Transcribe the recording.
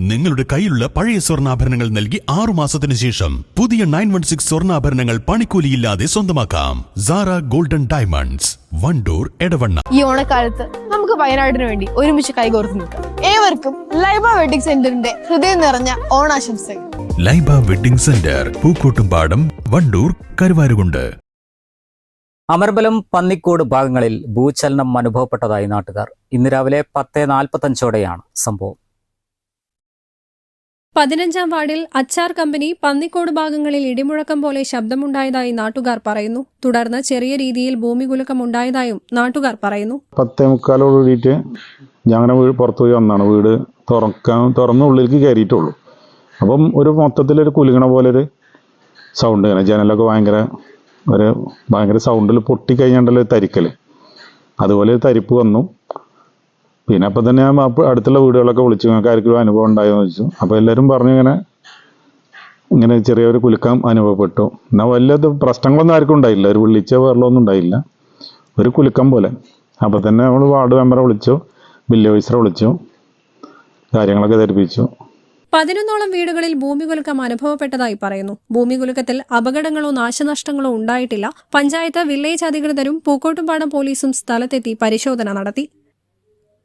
നിങ്ങളുടെ കയ്യിലുള്ള പഴയ സ്വർണാഭരണങ്ങൾ നൽകി ആറു മാസത്തിന് ശേഷം പുതിയ നയൻ വൺ സിക്സ് സ്വർണാഭരണങ്ങൾ പണിക്കൂലിയില്ലാതെ സ്വന്തമാക്കാം. Zara golden diamonds Wandoor Edavanna. ഈ ഓണക്കാലത്ത് നമുക്ക് വയനാടിന് വേണ്ടി ഒരുമിച്ച് കൈകോർത്ത് നിൽക്കാം. ഏവർക്കും ലൈബ വെഡിംഗ് സെന്ററിന്റെ ഹൃദയം നിറഞ്ഞ ഓണാശംസകൾ. Laiba wedding centre Pookkottumpadam Wandoor Karuvarakundu. അമർബലം Pannikode ഭാഗങ്ങളിൽ ഭൂചലനം അനുഭവപ്പെട്ടതായി നാട്ടുകാർ. ഇന്ന് രാവിലെ പത്ത് നാൽപ്പത്തഞ്ചോടെയാണ് സംഭവം. പതിനഞ്ചാം വാർഡിൽ അച്ചാർ കമ്പനി പന്നിക്കോട് ഭാഗങ്ങളിൽ ഇടിമുഴക്കം പോലെ ശബ്ദമുണ്ടായതായി നാട്ടുകാർ പറയുന്നു. തുടർന്ന് ചെറിയ രീതിയിൽ ഭൂമികുലുക്കം ഉണ്ടായതായും നാട്ടുകാർ പറയുന്നു. പത്തേ മുക്കാലോട് കൂടിയിട്ട് ഞങ്ങളുടെ വീട് പുറത്തുപോയി വന്നാണ് വീട് തുറക്കാൻ തുറന്ന് ഉള്ളിലേക്ക് കയറിയിട്ടുള്ളൂ. അപ്പം ഒരു മൊത്തത്തിൽ ഒരു കുലുങ്ങണ പോലെ ഒരു സൗണ്ട് ഇങ്ങനെ ജനലൊക്കെ ഭയങ്കര ഒരു ഭയങ്കര സൗണ്ടിൽ പൊട്ടിക്കഴിഞ്ഞാണ്ടല്ലോ തരിക്കൽ അതുപോലെ തരിപ്പ് വന്നു. പിന്നെ അപ്പം തന്നെ ഞാൻ അടുത്തുള്ള വീടുകളൊക്കെ വിളിച്ചു. ഞങ്ങൾക്ക് ആർക്കും അനുഭവം ഉണ്ടായോ എന്ന് ചോദിച്ചു. അപ്പോൾ എല്ലാവരും പറഞ്ഞു ഇങ്ങനെ ഇങ്ങനെ ചെറിയൊരു കുലുക്കം അനുഭവപ്പെട്ടു. എന്നാൽ വലിയ പ്രശ്നങ്ങളൊന്നും ആർക്കും ഉണ്ടായില്ല. ഒരു വിളിച്ച വെള്ളമൊന്നും ഉണ്ടായില്ല. ഒരു കുലുക്കം പോലെ. അപ്പോൾ തന്നെ നമ്മൾ വാർഡ് മെമ്പറെ വിളിച്ചു ബില്ല് ഓഫീസറെ വിളിച്ചു കാര്യങ്ങളൊക്കെ ധരിപ്പിച്ചു. പതിനൊന്നോളം വീടുകളിൽ ഭൂമികുലുക്കം അനുഭവപ്പെട്ടതായി പറയുന്നു. ഭൂമികുലുക്കത്തിൽ അപകടങ്ങളോ നാശനഷ്ടങ്ങളോ ഉണ്ടായിട്ടില്ല. പഞ്ചായത്ത് വില്ലേജ് അധികൃതരും പൂക്കോട്ടുംപാടം പോലീസും സ്ഥലത്തെത്തി പരിശോധന നടത്തി.